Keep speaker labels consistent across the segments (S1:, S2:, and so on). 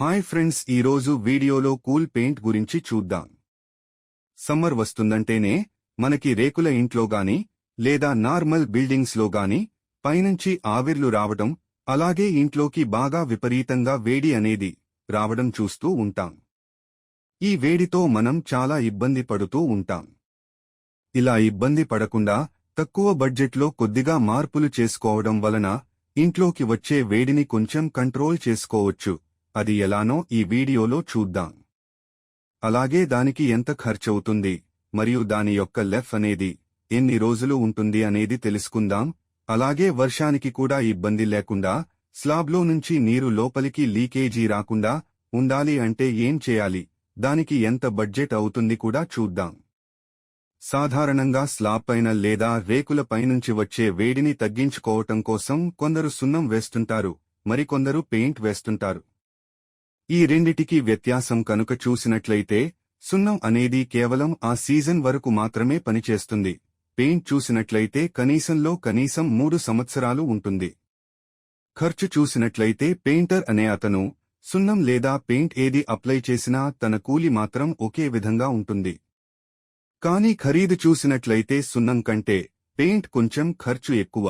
S1: Hi friends ఈరోజు వీడియోలో cool paint గురించి చూద్దాం. సమ్మర్ వస్తుందంటేనే మనకి రేకుల ఇంట్లో గాని లేదా నార్మల్ బిల్డింగ్స్లోగాని గాని పైనుంచి ఆవిర్లు రావడం అలాగే ఇంట్లోకి బాగా విపరీతంగా వేడి అనేది రావడం చూస్తూ ఉంటాం. ఈ వేడితో మనం చాలా ఇబ్బంది పడుతూ ఉంటాం. ఇలా ఇబ్బంది పడకుండా తక్కువ బడ్జెట్లో కొద్దిగా మార్పులు చేసుకోవడం వలన ఇంట్లోకి వచ్చే వేడిని కొంచెం కంట్రోల్ చేసుకోవచ్చు. అది ఎలానో ఈ వీడియోలో చూద్దాం. అలాగే దానికి ఎంత ఖర్చవుతుంది మరియు దాని యొక్క లెఫ్ అనేది ఎన్ని రోజులు ఉంటుంది అనేది తెలుసుకుందాం. అలాగే వర్షానికి కూడా ఇబ్బంది లేకుండా స్లాబ్లో నుంచి నీరు లోపలికి లీకేజీ రాకుండా ఉండాలి అంటే ఏం చేయాలి దానికి ఎంత బడ్జెట్ అవుతుంది కూడా చూద్దాం. సాధారణంగా స్లాబ్ పైన లేదా రేకుల పైనుంచి వచ్చే వేడిని తగ్గించుకోవటం కోసం కొందరు సున్నం వేస్తుంటారు మరికొందరు పెయింట్ వేస్తుంటారు. ఈ రెండిటికి వ్యత్యాసం కనుక చూసినట్లయితే సున్నం అనేది కేవలం ఆ సీజన్ వరకు మాత్రమే పనిచేస్తుంది. పెయింట్ చూసినట్లయితే కనీసంలో కనీసం మూడు సంవత్సరాలు ఉంటుంది. ఖర్చు చూసినట్లయితే పెయింటర్ అనే అతను సున్నం లేదా పెయింట్ ఏది అప్లై చేసినా తన కూలి మాత్రం ఒకే విధంగా ఉంటుంది. కానీ ఖరీదు చూసినట్లయితే సున్నం కంటే పెయింట్ కొంచెం ఖర్చు ఎక్కువ.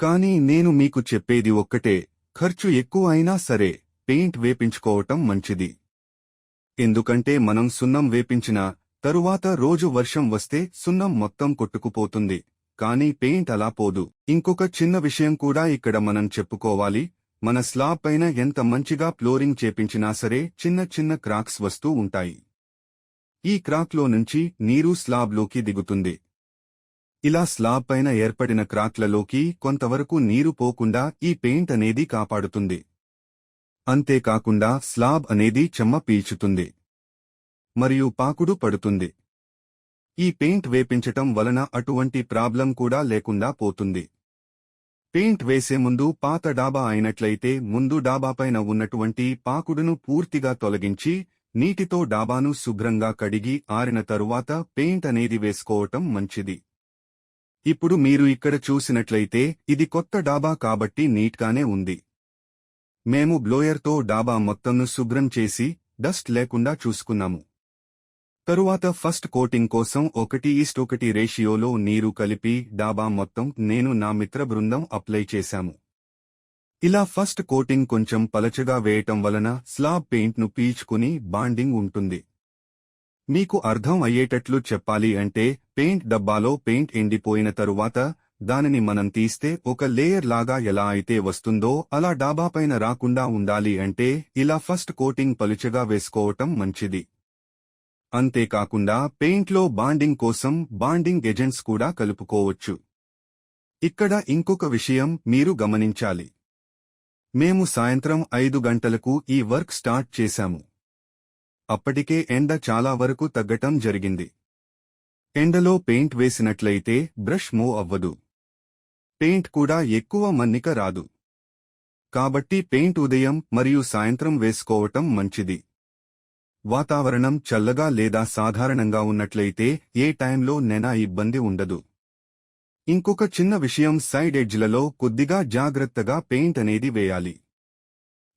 S1: కానీ నేను మీకు చెప్పేది ఒక్కటే ఖర్చు ఎక్కువ అయినా సరే పెయింట్ వేపించుకోవటం మంచిది. ఎందుకంటే మనం సున్నం వేపించిన తరువాత రోజు వర్షం వస్తే సున్నం మొత్తం కొట్టుకుపోతుంది. కానీ పెయింట్ అలా పోదు. ఇంకొక చిన్న విషయం కూడా ఇక్కడ మనం చెప్పుకోవాలి. మన స్లాబ్ పైన ఎంత మంచిగా ఫ్లోరింగ్ చేపించినా సరే చిన్న చిన్న క్రాక్స్ వస్తూ ఉంటాయి. ఈ క్రాక్లో నుంచి నీరు స్లాబ్లోకి దిగుతుంది. ఇలా స్లాబ్ పైన ఏర్పడిన క్రాక్లలోకి కొంతవరకు నీరు పోకుండా ఈ పెయింట్ అనేది కాపాడుతుంది. అంతేకాకుండా స్లాబ్ అనేది చెమ్మ పీల్చుతుంది. మరియు పాకుడు పడుతుంది. ఈ పెయింట్ వేపించటం వలన అటువంటి ప్రాబ్లం కూడా లేకుండా పోతుంది. పెయింట్ వేసే ముందు పాత డాబా అయినట్లయితే ముందు డాబాపైన ఉన్నటువంటి పాకుడును పూర్తిగా తొలగించి నీటితో డాబాను శుభ్రంగా కడిగి ఆరిన తరువాత పెయింట్ అనేది వేసుకోవటం మంచిది. ఇప్పుడు మీరు ఇక్కడ చూసినట్లయితే ఇది కొత్త డాబా కాబట్టి నీట్గానే ఉంది. మేము బ్లోయర్తో డాబా మొత్తంను శుభ్రం చేసి డస్ట్ లేకుండా చూసుకున్నాము. తరువాత ఫస్ట్ కోటింగ్ కోసం ఒకటి ఈస్ట్ ఒకటి రేషియోలో నీరు కలిపి డాబా మొత్తం నేను నా మిత్ర బృందం అప్లై చేశాము. ఇలా ఫస్ట్ కోటింగ్ కొంచెం పలచగా వేయటం వలన స్లాబ్ పెయింట్ను పీల్చుకుని బాండింగ్ ఉంటుంది. మీకు అర్థం అయ్యేటట్లు చెప్పాలి అంటే పెయింట్ డబ్బాలో పెయింట్ ఎండిపోయిన తరువాత దానిని మనం తీస్తే ఒక లేయర్ లాగా ఎలా అయితే వస్తుందో అలా డాబాపైన రాకుండా ఉండాలి అంటే ఇలా ఫస్ట్ కోటింగ్ పలుచగా వేసుకోవటం మంచిది. అంతేకాకుండా పెయింట్లో బాండింగ్ కోసం బాండింగ్ ఏజెంట్స్ కూడా కలుపుకోవచ్చు. ఇక్కడ ఇంకొక విషయం మీరు గమనించాలి. మేము సాయంత్రం ఐదు గంటలకు ఈ వర్క్ స్టార్ట్ చేశాము. అప్పటికే ఎండ చాలా వరకు తగ్గటం జరిగింది. ఎండలో పెయింట్ వేసినట్లయితే బ్రష్ మూవ్ అవ్వదు. పెయింట్ కూడా ఎక్కువ మన్నిక రాదు. కాబట్టి పెయింట్ ఉదయం మరియు సాయంత్రం వేసుకోవటం మంచిది. వాతావరణం చల్లగా లేదా సాధారణంగా ఉన్నట్లయితే ఏ టైంలో నెనా ఇబ్బంది ఉండదు. ఇంకొక చిన్న విషయం సైడ్ ఎడ్జ్లలో కొద్దిగా జాగ్రత్తగా పెయింట్ అనేది వేయాలి.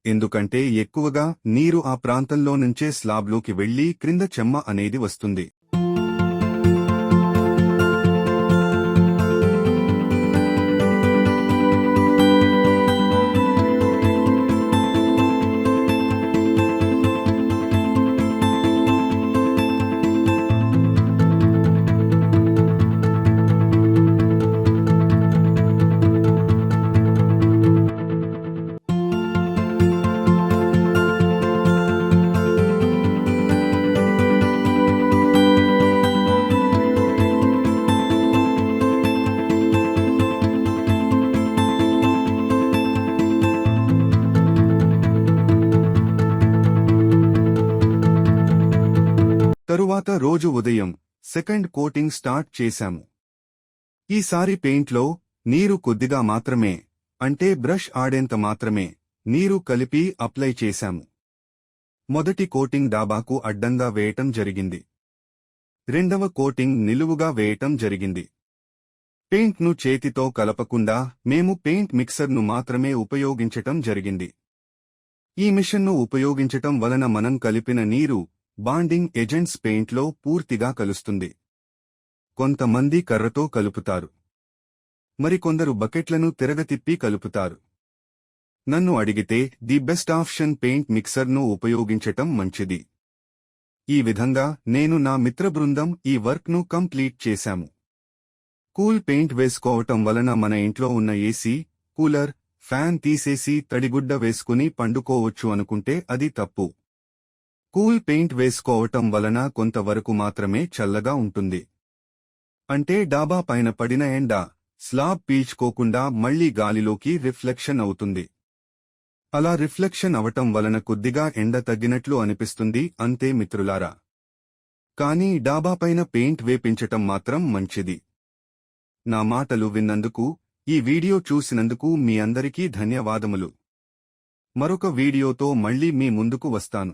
S1: ఎందుకంటే ఎక్కువగా నీరు ఆ ప్రాంతంలో నుంచే స్లాబ్లోకి వెళ్ళి క్రింద చెమ్మ అనేది వస్తుంది. తరువాత రోజు ఉదయం సెకండ్ కోటింగ్ స్టార్ట్ చేశాము. ఈసారి పెయింట్లో నీరు కొద్దిగా మాత్రమే అంటే బ్రష్ ఆడేంత మాత్రమే నీరు కలిపి అప్లై చేశాము. మొదటి కోటింగ్ డాబాకు అడ్డంగా వేయటం జరిగింది. రెండవ కోటింగ్ నిలువుగా వేయటం జరిగింది. పెయింట్ను చేతితో కలపకుండా మేము పెయింట్ మిక్సర్ను మాత్రమే ఉపయోగించటం జరిగింది. ఈ మిషన్ను ఉపయోగించటం వలన మనం కలిపిన నీరు బాండింగ్ ఏజెంట్స్ పెయింట్లో పూర్తిగా కలుస్తుంది. కొంతమంది కర్రతో కలుపుతారు. మరికొందరు బకెట్లను తిరగతిప్పి కలుపుతారు. నన్ను అడిగితే ది బెస్ట్ ఆప్షన్ పెయింట్ మిక్సర్ను ఉపయోగించటం మంచిది. ఈ విధంగా నేను నా మిత్ర బృందం ఈ వర్క్ను కంప్లీట్ చేశాము. కూల్ పెయింట్ వేసుకోవటం వలన మన ఇంట్లో ఉన్న ఏసీ కూలర్ ఫ్యాన్ తీసేసి తడిగుడ్డ వేసుకుని పండుకోవచ్చు అనుకుంటే అది తప్పు. కూల్ పెయింట్ వేసుకోవటం వలన కొంతవరకు మాత్రమే చల్లగా ఉంటుంది. అంటే డాబా పైన పడిన ఎండ స్లాబ్ పీల్చుకోకుండా మళ్ళీ గాలిలోకి రిఫ్లెక్షన్ అవుతుంది. అలా రిఫ్లెక్షన్ అవటం వలన కొద్దిగా ఎండ తగ్గినట్లు అనిపిస్తుంది అంతే మిత్రులారా. కానీ డాబాపైన పెయింట్ వేపించటం మాత్రం మంచిది. నా మాటలు విన్నందుకు ఈ వీడియో చూసినందుకు మీ అందరికీ ధన్యవాదములు. మరొక వీడియోతో మళ్ళీ మీ ముందుకు వస్తాను.